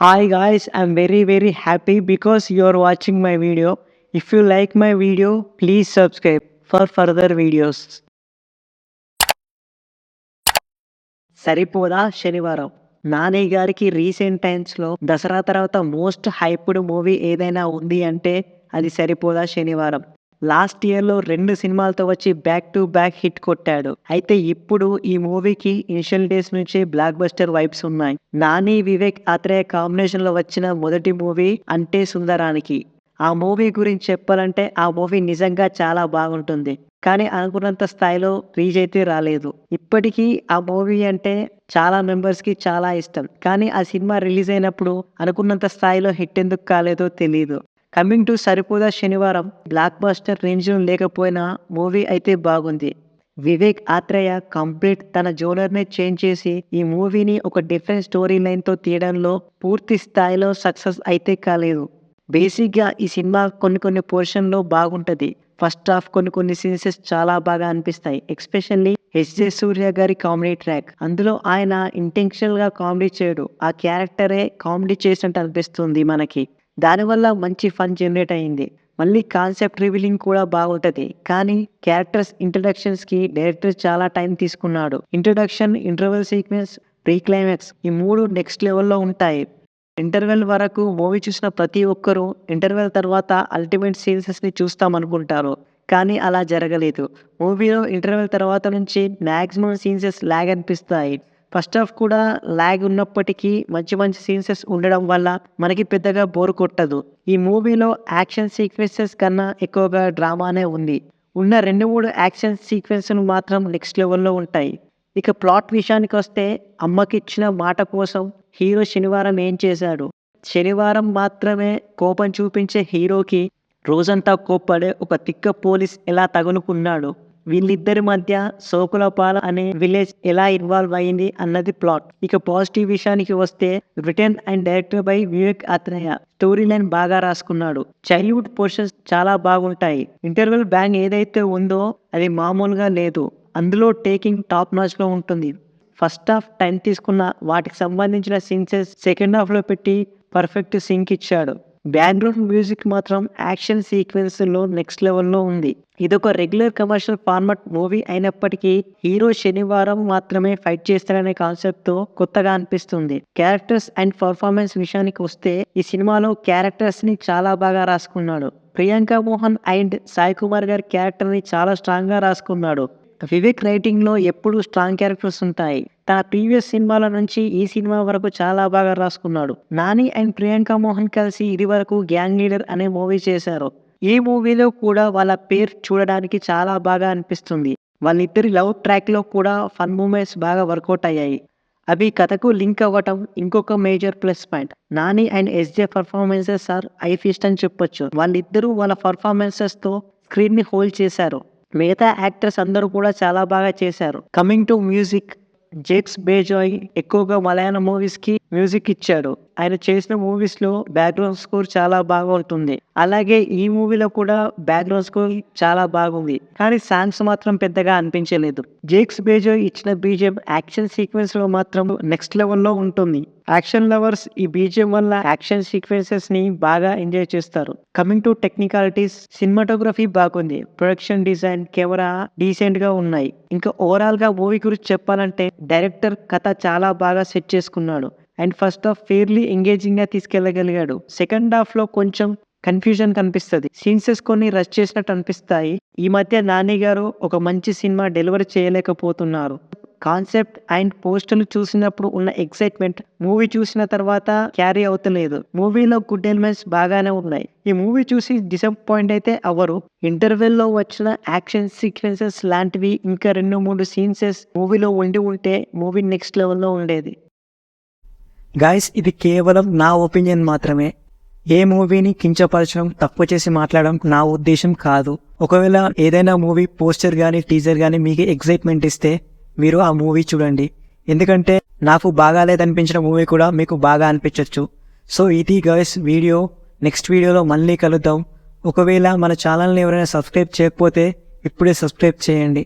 Hi guys I'm very very happy because you are watching my video if you like my video please subscribe for further videos Saripodhaa Sanivaaram? Nani గారికి recent టైమ్స్లో దసరా తర్వాత most hyped movie ఏదైనా ఉంది అంటే అది సరిపోదా శనివారం? Last ఇయర్లో రెండు సినిమాలతో వచ్చి బ్యాక్ టు బ్యాక్ హిట్ కొట్టాడు. అయితే ఇప్పుడు ఈ మూవీకి ఇనిషియల్ డేస్ నుంచే బ్లాక్ బస్టర్ వైబ్స్ ఉన్నాయి. నాని వివేక్ ఆత్రేయ కాంబినేషన్లో వచ్చిన మొదటి మూవీ అంటే సుందరానికి. ఆ మూవీ గురించి చెప్పాలంటే ఆ మూవీ నిజంగా చాలా బాగుంటుంది. కానీ అనుకున్నంత స్థాయిలో రీచ్ అయితే రాలేదు. ఇప్పటికీ ఆ మూవీ అంటే చాలా మెంబర్స్కి చాలా ఇష్టం. కానీ ఆ సినిమా రిలీజ్ అయినప్పుడు అనుకున్నంత స్థాయిలో హిట్ ఎందుకు కాలేదో తెలియదు కమింగ్ టు సరిపోదా శనివారం బ్లాక్ బస్టర్ రేంజ్లో లేకపోయినా మూవీ అయితే బాగుంది. వివేక్ ఆత్రేయ కంప్లీట్ తన జోనర్నే చేంజ్ చేసి ఈ మూవీని ఒక డిఫరెంట్ స్టోరీ లైన్తో తీయడంలో పూర్తి స్థాయిలో సక్సెస్ అయితే కాలేదు. బేసిక్గా ఈ సినిమా కొన్ని కొన్ని పోర్షన్లో బాగుంటుంది. ఫస్ట్ హాఫ్ కొన్ని కొన్ని సీన్సెస్ చాలా బాగా అనిపిస్తాయి. ఎస్పెషల్లీ జే సూర్య గారి కామెడీ ట్రాక్. అందులో ఆయన ఇంటెన్షనల్గా కామెడీ చేయడు. ఆ క్యారెక్టరే కామెడీ చేసినట్టు అనిపిస్తుంది మనకి. దానివల్ల మంచి ఫన్ జనరేట్ అయింది మళ్ళీ కాన్సెప్ట్ రివీలింగ్ కూడా బాగుంటది. కానీ క్యారెక్టర్స్ ఇంట్రడక్షన్స్కి డైరెక్టర్ చాలా టైం తీసుకున్నాడు. Introduction interval sequence pre climax ఈ మూడు నెక్స్ట్ లెవెల్లో ఉంటాయి. ఇంటర్వెల్ వరకు మూవీ చూసిన ప్రతి ఒక్కరూ ఇంటర్వెల్ తర్వాత అల్టిమేట్ సీన్సెస్ని కానీ అలా జరగలేదు. మూవీలో ఇంటర్వెల్ తర్వాత నుంచి మ్యాక్సిమం సీన్సెస్ లాగ్ అనిపిస్తాయి ఫస్ట్ హాఫ్ కూడా లాగ్ ఉన్నప్పటికీ మంచి మంచి సీన్సెస్ ఉండడం వల్ల మనకి పెద్దగా బోర్ కొట్టదు. ఈ మూవీలో యాక్షన్ సీక్వెన్సెస్ కన్నా ఎక్కువగా డ్రామానే ఉంది. ఉన్న రెండు మూడు యాక్షన్ సీక్వెన్స్ మాత్రం నెక్స్ట్ లెవెల్లో ఉంటాయి. ఇక ప్లాట్ విషయానికి వస్తే అమ్మకిచ్చిన మాట కోసం హీరో శనివారం ఏం చేశాడు? శనివారం మాత్రమే కోపం చూపించే హీరోకి రోజంతా కోప్పడే ఒక తిక్క పోలీస్ ఎలా తగులుకున్నాడు? వీళ్ళిద్దరి మధ్య సోకులపాల అనే విలేజ్ ఎలా ఇన్వాల్వ్ అయింది అన్నది ప్లాట్. ఇక పాజిటివ్ విషయానికి వస్తే written and director by Vivek Athreya story line బాగా రాసుకున్నాడు. చైల్డ్హుడ్ పోర్షన్స్ చాలా బాగుంటాయి. ఇంటర్వెల్ బ్యాంగ్ ఏదైతే ఉందో అది మామూలుగా లేదు. అందులో టేకింగ్ టాప్ నాచ్లో ఉంటుంది. ఫస్ట్ హాఫ్ టైం తీసుకున్న వాటికి సంబంధించిన సీన్సెస్ సెకండ్ హాఫ్లో పెట్టి పర్ఫెక్ట్ సింక్ ఇచ్చాడు. బ్యాక్గ్రౌండ్ మ్యూజిక్ మాత్రం యాక్షన్ సీక్వెన్స్లో నెక్స్ట్ లెవెల్లో ఉంది. ఇదొక రెగ్యులర్ కమర్షియల్ ఫార్మాట్ మూవీ అయినప్పటికీ హీరో శనివారం మాత్రమే ఫైట్ చేస్తాడనే కాన్సెప్ట్తో కొత్తగా అనిపిస్తుంది. క్యారెక్టర్స్ అండ్ పర్ఫార్మెన్స్ విషయానికి వస్తే ఈ సినిమాలో క్యారెక్టర్స్ని చాలా బాగా రాసుకున్నాడు. ప్రియాంక మోహన్ అండ్ సాయి కుమార్ గారి క్యారెక్టర్ని చాలా స్ట్రాంగ్గా రాసుకున్నాడు. వివేక్ రైటింగ్లో ఎప్పుడు స్ట్రాంగ్ క్యారెక్టర్స్ ఉంటాయి. తన ప్రీవియస్ సినిమాల నుంచి ఈ సినిమా వరకు చాలా బాగా రాసుకున్నాడు. నాని అండ్ ప్రియాంక మోహన్ కలిసి ఇది వరకు గ్యాంగ్ లీడర్ అనే మూవీ చేశారు. ఈ మూవీలో కూడా వాళ్ళ పేరు చూడడానికి చాలా బాగా అనిపిస్తుంది. వాళ్ళిద్దరి లవ్ ట్రాక్లో కూడా ఫన్ మూమెంట్స్ బాగా వర్కౌట్ అయ్యాయి. అవి కథకు లింక్ అవ్వటం ఇంకొక major plus point. Nani and SJ performances are eye feast అని చెప్పొచ్చు. వాళ్ళిద్దరూ వాళ్ళ పర్ఫార్మెన్సెస్తో స్క్రీన్ని హోల్డ్ చేశారు. మిగతా యాక్టర్స్ అందరూ కూడా చాలా బాగా చేశారు. Coming to music Jakes Bejoy ఎక్కువగా మలయాళం మూవీస్కి మ్యూజిక్ ఇచ్చాడు. ఆయన చేసిన మూవీస్లో బ్యాక్గ్రౌండ్ స్కోర్ చాలా బాగా ఉంటుంది. అలాగే ఈ మూవీలో కూడా బ్యాక్గ్రౌండ్ స్కోర్ చాలా బాగుంది. కానీ సాంగ్స్ మాత్రం పెద్దగా అనిపించలేదు. జేక్స్ బేజాయ్ ఇచ్చిన బీజం యాక్షన్ సీక్వెన్స్లో మాత్రం నెక్స్ట్ లెవెల్లో ఉంటుంది. యాక్షన్ లవర్స్ ఈ బీజిఎం వల్ల యాక్షన్ సీక్వెన్సెస్ని బాగా ఎంజాయ్ చేస్తారు. కమింగ్ టు టెక్నికాలిటీస్ సినిమాటోగ్రఫీ బాగుంది. ప్రొడక్షన్ డిజైన్ కెమెరా డీసెంట్గా ఉన్నాయి. ఇంకా ఓవరాల్గా మూవీ గురించి చెప్పాలంటే డైరెక్టర్ కథ చాలా బాగా సెట్ చేసుకున్నాడు. అండ్ ఫస్ట్ హాఫ్ ఫెయిర్లీ ఎంగేజింగ్గా తీసుకెళ్ళగలిగాడు సెకండ్ హాఫ్లో కొంచెం కన్ఫ్యూజన్ కనిపిస్తుంది. సీన్సెస్ కొన్ని రష్ చేసినట్టు అనిపిస్తాయి. ఈ మధ్య నాని గారు ఒక మంచి సినిమా డెలివరీ చేయలేకపోతున్నారు. కాన్సెప్ట్ అండ్ పోస్టర్లు చూసినప్పుడు ఉన్న ఎక్సైట్మెంట్ మూవీ చూసిన తర్వాత క్యారీ అవుతలేదు. మూవీలో గుడ్ ఎలిమెంట్స్ బాగానే ఉన్నాయి. ఈ మూవీ చూసి డిసప్పాయింట్ అయితే అవ్వరు. ఇంటర్వెల్లో వచ్చిన యాక్షన్ సీక్వెన్సెస్ లాంటివి ఇంకా రెండు మూడు సీన్సెస్ మూవీలో ఉండి ఉంటే మూవీ నెక్స్ట్ లెవెల్లో ఉండేది. గాయస్ ఇది కేవలం నా ఒపీనియన్ మాత్రమే. ఏ మూవీని కించపరచడం తప్పు చేసి మాట్లాడడం నా ఉద్దేశం కాదు. ఒకవేళ ఏదైనా మూవీ పోస్టర్ కానీ టీజర్ కానీ మీకు ఎక్సైట్మెంట్ ఇస్తే మీరు ఆ మూవీ చూడండి. ఎందుకంటే నాకు బాగాలేదనిపించిన మూవీ కూడా మీకు బాగా అనిపించవచ్చు సో ఇది గైస్ వీడియో నెక్స్ట్ వీడియోలో మళ్ళీ కలుద్దాం. ఒకవేళ మన ఛానల్ని ఎవరైనా సబ్స్క్రైబ్ చేయకపోతే ఇప్పుడే సబ్స్క్రైబ్ చేయండి.